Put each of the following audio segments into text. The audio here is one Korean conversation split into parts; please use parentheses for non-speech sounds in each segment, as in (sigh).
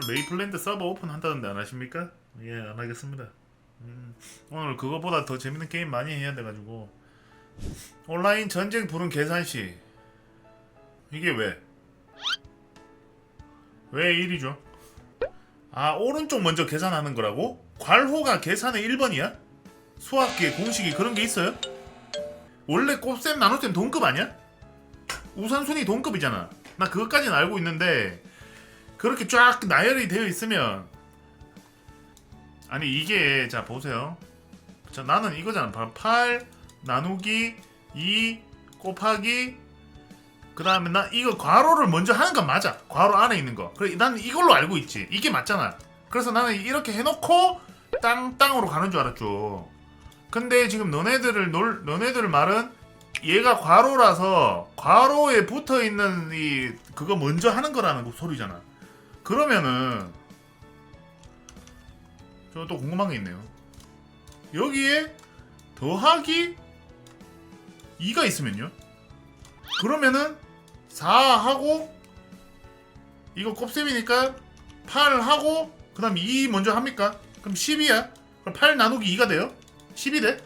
오늘 메이플랜드 서버 오픈한다는데 안 하십니까? 예, 안 하겠습니다. 음, 오늘 그거보다 더 재밌는 게임 많이 해야 돼가지고 온라인 전쟁 부른 계산시 이게 왜? 왜 1이죠? 아 오른쪽 먼저 계산하는 거라고? 괄호가 계산의 1번이야? 수학계 공식이 그런 게 있어요? 원래 곱셈 나눗셈 동급 아니야? 우선순위 동급이잖아. 나 그것까지는 알고 있는데 그렇게 쫙 나열이 되어 있으면 아니 이게 자 보세요. 자 나는 이거잖아. 바로 8 나누기 2 곱하기 그 다음에 나 이거 괄호를 먼저 하는 건 맞아. 괄호 안에 있는 거. 그래 나는 이걸로 알고 있지. 이게 맞잖아. 그래서 나는 이렇게 해놓고 땅땅으로 가는 줄 알았죠. 근데 지금 너네들을 놀 너네들 말은 얘가 괄호라서 괄호에 붙어 있는 이 그거 먼저 하는 거라는 거 소리잖아. 그러면은 저 또 궁금한 게 있네요. 여기에 더하기 2가 있으면요? 그러면은 4하고 이거 곱셈이니까 8하고 그 다음 2 먼저 합니까? 그럼 10이야. 그럼 8 나누기 2가 돼요? 10이 돼?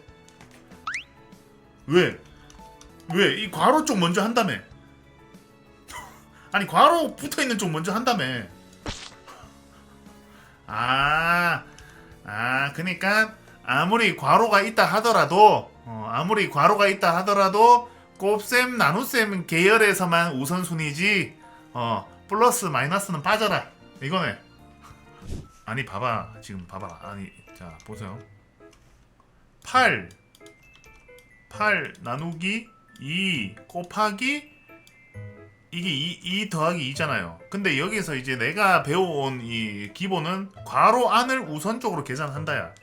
왜? 왜? 이 괄호 쪽 먼저 한다며. (laughs) 아니 괄호 붙어 있는 쪽 먼저 한다며. 아, 아, 그니까 아무리 괄호가 있다 하더라도, 어, 아무리 괄호가 있다 하더라도 곱셈 나눗셈 계열에서만 우선순위지. 어, 플러스 마이너스는 빠져라. 이거네. (laughs) 아니 봐봐 지금 봐봐 아니 자 보세요 8 8 나누기 2 곱하기 이게 2, 2 더하기 2잖아요. 근데 여기서 이제 내가 배워온 이 기본은 괄호 안을 우선적으로 계산한다야.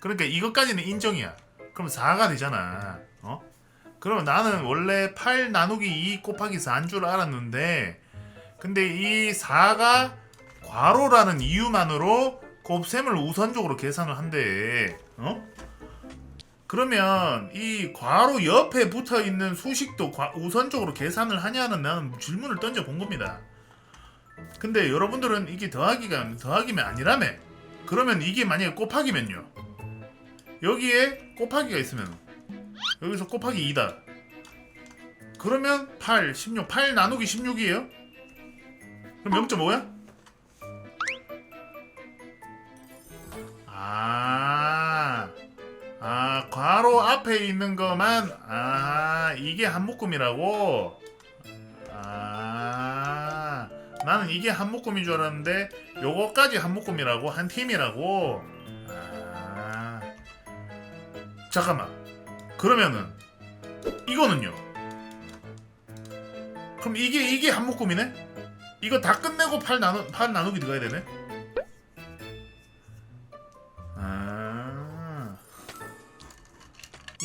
그러니까 이것까지는 인정이야. 그럼 4가 되잖아. 어? 그러면 나는 원래 8 나누기 2 곱하기 4인 줄 알았는데 근데 이 4가 괄호라는 이유만으로 곱셈을 우선적으로 계산을 한대. 어? 그러면 이 괄호 옆에 붙어 있는 수식도 과- 우선적으로 계산을 하냐는 나는 질문을 던져 본 겁니다. 근데 여러분들은 이게 더하기가 더하기면 아니라며. 그러면 이게 만약에 곱하기면요. 여기에 곱하기가 있으면 여기서 곱하기 2다. 그러면 8, 16, 8 나누기 16이에요? 그럼 0.5야? 괄호 앞에 있는 거만, 아, 이게 한 묶음이라고? 아, 나는 이게 한 묶음인 줄 알았는데, 요거까지 한 묶음이라고? 한 팀이라고? 아, 잠깐만. 그러면은, 이거는요? 그럼 이게, 이게 한 묶음이네? 이거 다 끝내고 8 나누, 8 나누기 들어가야 되네?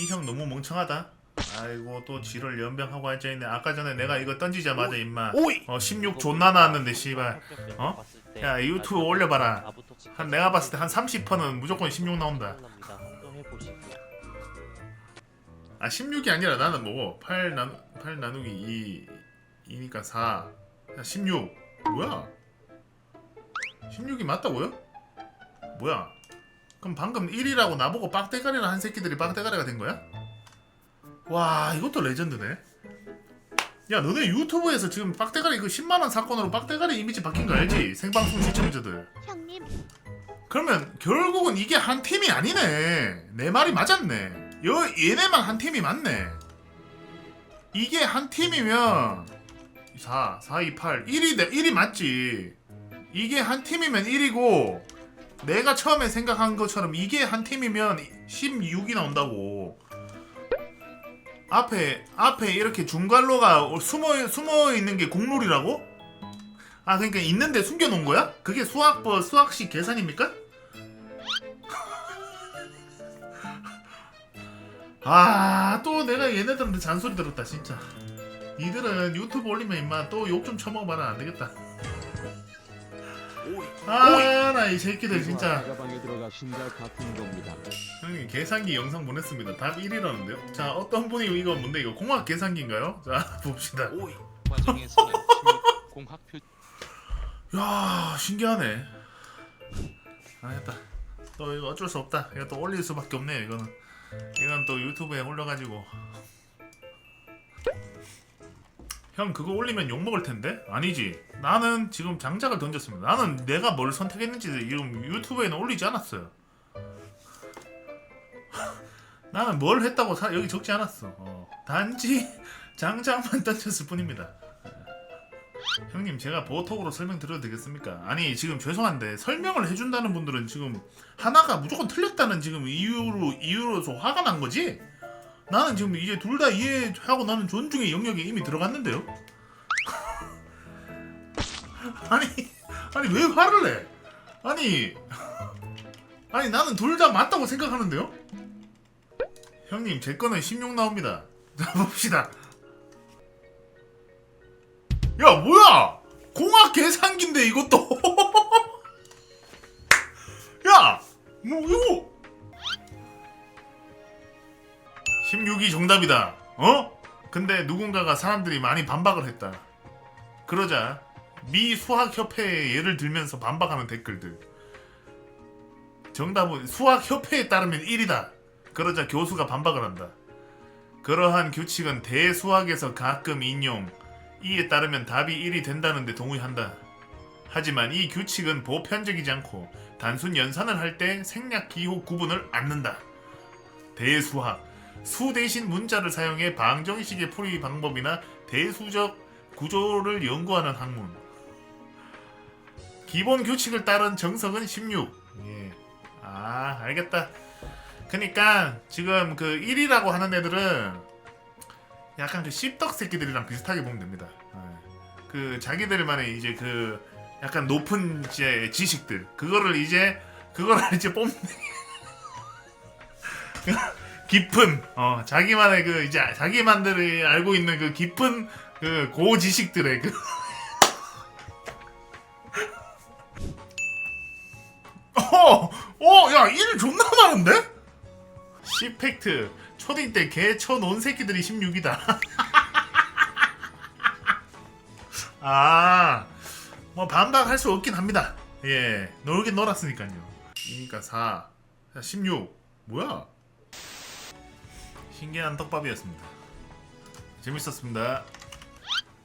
이 형 너무 멍청하다. 아이고 또 지를 연병하고 앉아있네. 아까 전에 내가 이거 던지자마자 임마. 오이. 어 16 존나 나왔는데 씨발. 어? 야 유튜브 올려봐라. 한 내가 봤을 때 한 30%는 무조건 16 나온다. 아 16이 아니라 나는 뭐고 8 나누 8 나누기 2 2니까 4. 야, 16. 뭐야? 16이 맞다고요? 뭐야? 그럼 방금 1이라고 나보고 빡대가리라 한 새끼들이 빡대가리가 된 거야? 와 이것도 레전드네. 야 너네 유튜브에서 지금 빡대가리 그 10만원 사건으로 빡대가리 이미지 바뀐 거 알지? 생방송 시청자들. 형님 그러면 결국은 이게 한 팀이 아니네. 내 말이 맞았네. 여 얘네만 한 팀이 맞네. 이게 한 팀이면 4, 4, 2, 8, 1이 돼. 1이 맞지. 이게 한 팀이면 1이고 내가 처음에 생각한 것처럼 이게 한 팀이면 16이 나온다고. 앞에 앞에 이렇게 중괄로가 숨어 숨어 있는 게 공룰이라고? 아 그러니까 있는데 숨겨 놓은 거야? 그게 수학버 수학식 계산입니까? (laughs) 아 또 내가 얘네들한테 잔소리 들었다 진짜 니들은 유튜브 올리면 임마 또 욕좀 처먹어봐라 안되겠다 오이. 아나 이 새끼들 진짜 가방에 들어가신다 같은 겁니다. 형님 계산기 영상 보냈습니다 답 1이라는데요 자 어떤 분이 이거 뭔데 이거 공학 계산기인가요? 자 (laughs) 봅시다 오이. 과정에서는 공학표 야 신기하네 안 했다. 또 이거 어쩔 수 없다. 이거 또 올릴 수밖에 없네요. 이거는 이건 또 유튜브에 올려가지고 형 그거 올리면 욕 먹을 텐데 아니지. 나는 지금 장작을 던졌습니다. 나는 내가 뭘 선택했는지 지금 유튜브에는 올리지 않았어요. (laughs) 나는 뭘 했다고 사- 여기 적지 않았어. 어, 단지 (laughs) 장작만 던졌을 뿐입니다. 형님 제가 보톡으로 설명드려도 되겠습니까? 아니 지금 죄송한데 설명을 해준다는 분들은 지금 하나가 무조건 틀렸다는 지금 이유로 이유로서 화가 난 거지? 나는 지금 이제 둘 다 이해하고 나는 존중의 영역에 이미 들어갔는데요. (laughs) 아니 아니 왜 화를 내? 아니 (laughs) 아니 나는 둘 다 맞다고 생각하는데요. 형님 제 거는 16 나옵니다. (laughs) 자 봅시다. 야 뭐야 공학 계산기인데 이것도 야 뭐 이거 16이 정답이다 어? 근데 누군가가 사람들이 많이 반박을 했다 그러자 미 수학협회에 예를 들면서 반박하는 댓글들 정답은 수학협회에 따르면 1이다 그러자 교수가 반박을 한다 그러한 규칙은 대수학에서 가끔 인용 이에 따르면 답이 1이 된다는데 동의한다. 하지만 이 규칙은 보편적이지 않고 단순 연산을 할 때 생략 기호 구분을 않는다. 대수학 수 대신 문자를 사용해 방정식의 풀이 방법이나 대수적 구조를 연구하는 학문. 기본 규칙을 따른 정석은 16. 예. 아, 알겠다. 그니까 지금 그 1이라고 하는 애들은 약간 그 씹덕 새끼들이랑 비슷하게 보면 됩니다. 예. 그 자기들만의 이제 그 약간 높은 이제 지식들 그거를 이제 그거를 (laughs) 이제 뽐내 깊은 어 자기만의 그 이제 자기만들이 알고 있는 그 깊은 그 고지식들의 그 (laughs) 어, 어, 야, 일 존나 많은데? 시팩트 초딩 때 개쳐 논 새끼들이 16이다. (laughs) 아, 뭐 반박할 수 없긴 합니다. 예, 놀긴 놀았으니까요. 그러니까 4, 자, 16. 뭐야? 신기한 떡밥이었습니다. 재밌었습니다.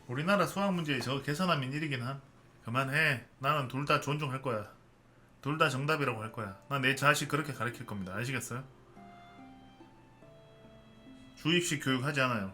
우리나라 수학 문제 저 계산하면 1이긴 함. 그만해. 나는 둘 다 존중할 거야. 둘 다 정답이라고 할 거야. 나 내 자식 그렇게 가르칠 겁니다. 아시겠어요? 주입식 교육 하지 않아요.